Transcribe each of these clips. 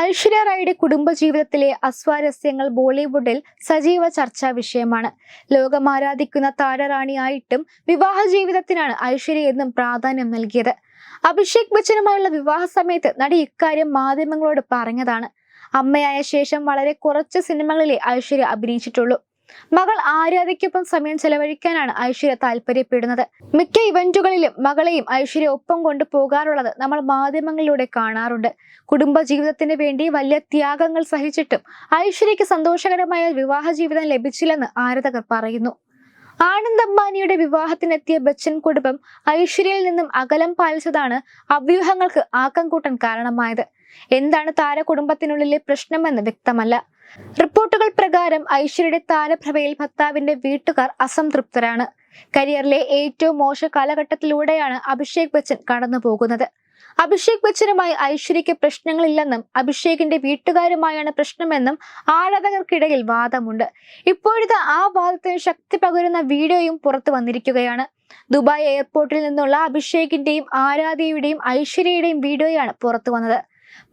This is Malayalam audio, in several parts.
ഐശ്വര്യ റായിയുടെ കുടുംബജീവിതത്തിലെ അസ്വാരസ്യങ്ങൾ ബോളിവുഡിൽ സജീവ ചർച്ചാ വിഷയമാണ്. ലോകം ആരാധിക്കുന്ന താരറാണിയായിട്ടും വിവാഹ ജീവിതത്തിനാണ് ഐശ്വര്യ എന്നും പ്രാധാന്യം നൽകിയത്. അഭിഷേക് ബച്ചനുമായുള്ള വിവാഹ സമയത്ത് നടി ഇക്കാര്യം മാധ്യമങ്ങളോട് പറഞ്ഞതാണ്. അമ്മയായ ശേഷം വളരെ കുറച്ച് സിനിമകളിലെ ഐശ്വര്യ അഭിനയിച്ചിട്ടുള്ളൂ. മകൾ ആരാധയ്ക്കൊപ്പം സമയം ചെലവഴിക്കാനാണ് ഐശ്വര്യ താല്പര്യപ്പെടുന്നത്. മിക്ക ഇവന്റുകളിലും മകളെയും ഐശ്വര്യ ഒപ്പം കൊണ്ടു പോകാറുള്ളത് നമ്മൾ മാധ്യമങ്ങളിലൂടെ കാണാറുണ്ട്. കുടുംബ ജീവിതത്തിന് വേണ്ടി വലിയ ത്യാഗങ്ങൾ സഹിച്ചിട്ടും ഐശ്വര്യയ്ക്ക് സന്തോഷകരമായ വിവാഹ ജീവിതം ലഭിച്ചില്ലെന്ന് ആരാധകർ പറയുന്നു. ആനന്ദ് അംബാനിയുടെ വിവാഹത്തിനെത്തിയ ബച്ചൻ കുടുംബം ഐശ്വര്യയിൽ നിന്നും അകലം പാലിച്ചതാണ് അവ്യൂഹങ്ങൾക്ക് ആക്കം കൂട്ടാൻ കാരണമായത്. എന്താണ് താര കുടുംബത്തിനുള്ളിലെ പ്രശ്നമെന്ന് വ്യക്തമല്ല. റിപ്പോർട്ടുകൾ പ്രകാരം ഐശ്വര്യയുടെ താരപ്രഭയിൽ ഭർത്താവിന്റെ വീട്ടുകാർ അസംതൃപ്തരാണ്. കരിയറിലെ ഏറ്റവും മോശ കാലഘട്ടത്തിലൂടെയാണ് അഭിഷേക് ബച്ചൻ കടന്നു പോകുന്നത് അഭിഷേക് ബച്ചനുമായി ഐശ്വര്യയ്ക്ക് പ്രശ്നങ്ങളില്ലെന്നും അഭിഷേകിന്റെ വീട്ടുകാരുമായാണ് പ്രശ്നമെന്നും ആരാധകർക്കിടയിൽ വാദമുണ്ട്. ഇപ്പോഴത്തെ ആ വാദത്തിന് ശക്തി പകരുന്ന വീഡിയോയും പുറത്തു വന്നിരിക്കുകയാണ്. ദുബായ് എയർപോർട്ടിൽ നിന്നുള്ള അഭിഷേകിന്റെയും ആരാധ്യയുടെയും ഐശ്വര്യയുടെയും വീഡിയോയാണ് പുറത്തു വന്നത്.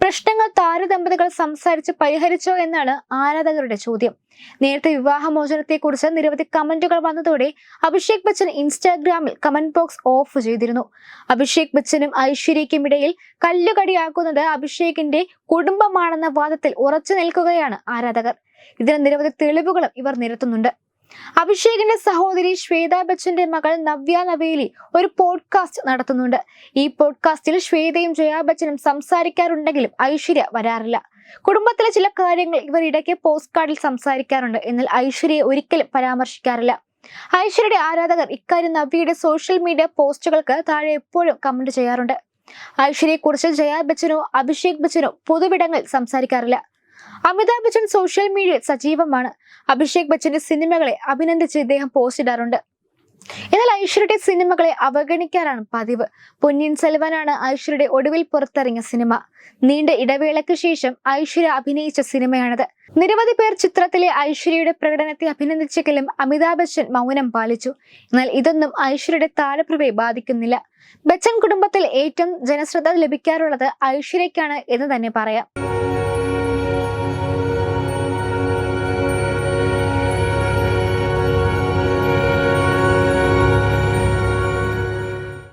പ്രശ്നങ്ങൾ താരദമ്പതികൾ സംസാരിച്ച് പരിഹരിച്ചോ എന്നാണ് ആരാധകരുടെ ചോദ്യം. നേരത്തെ വിവാഹമോചനത്തെക്കുറിച്ച് നിരവധി കമന്റുകൾ വന്നതോടെ അഭിഷേക് ബച്ചൻ ഇൻസ്റ്റാഗ്രാമിൽ കമന്റ് ബോക്സ് ഓഫ് ചെയ്തിരുന്നു. അഭിഷേക് ബച്ചനും ഐശ്വര്യയ്ക്കും ഇടയിൽ കല്ലുകടിയാക്കുന്നത് അഭിഷേകിന്റെ കുടുംബമാണെന്ന വാദത്തിൽ ഉറച്ചു നിൽക്കുകയാണ് ആരാധകർ. ഇതിന് നിരവധി തെളിവുകളും ഇവർ നിരത്തുന്നുണ്ട്. അഭിഷേകിന്റെ സഹോദരി ശ്വേത ബച്ചന്റെ മകൾ നവ്യ നവേലി ഒരു പോഡ്കാസ്റ്റ് നടത്തുന്നുണ്ട്. ഈ പോഡ്കാസ്റ്റിൽ ശ്വേതയും ജയാ ബച്ചനും സംസാരിക്കാറുണ്ടെങ്കിലും ഐശ്വര്യ വരാറില്ല. കുടുംബത്തിലെ ചില കാര്യങ്ങൾ ഇവർ ഇടയ്ക്ക് പോസ്റ്റ് കാർഡിൽ സംസാരിക്കാറുണ്ട്. എന്നാൽ ഐശ്വര്യയെ ഒരിക്കലും പരാമർശിക്കാറില്ല. ഐശ്വര്യയുടെ ആരാധകർ ഇക്കാര്യം നവ്യയുടെ സോഷ്യൽ മീഡിയ പോസ്റ്റുകൾക്ക് താഴെ എപ്പോഴും കമന്റ് ചെയ്യാറുണ്ട്. ഐശ്വര്യയെക്കുറിച്ച് ജയാ ബച്ചനോ അഭിഷേക് ബച്ചനോ പൊതുവിടങ്ങളിൽ സംസാരിക്കാറില്ല. അമിതാഭ് ബച്ചൻ സോഷ്യൽ മീഡിയയിൽ സജീവമാണ്. അഭിഷേക് ബച്ചന്റെ സിനിമകളെ അഭിനന്ദിച്ച് ഇദ്ദേഹം പോസ്റ്റ് ഇടാറുണ്ട്. എന്നാൽ ഐശ്വര്യയുടെ സിനിമകളെ അവഗണിക്കാറാണ് പതിവ്. പൊന്നിൻ സെൽവനാണ് ഐശ്വര്യയുടെ ഒടുവിൽ പുറത്തിറങ്ങിയ സിനിമ. നീണ്ട ഇടവേളയ്ക്ക് ശേഷം ഐശ്വര്യ അഭിനയിച്ച സിനിമയാണിത്. നിരവധി പേർ ചിത്രത്തിലെ ഐശ്വര്യയുടെ പ്രകടനത്തെ അഭിനന്ദിച്ചെങ്കിലും അമിതാഭ് ബച്ചൻ മൗനം പാലിച്ചു. എന്നാൽ ഇതൊന്നും ഐശ്വര്യയുടെ താരപ്രഭയെ ബാധിക്കുന്നില്ല. ബച്ചൻ കുടുംബത്തിൽ ഏറ്റവും ജനശ്രദ്ധ ലഭിക്കാറുള്ളത് ഐശ്വര്യയ്ക്കാണ് എന്ന് തന്നെ പറയാം.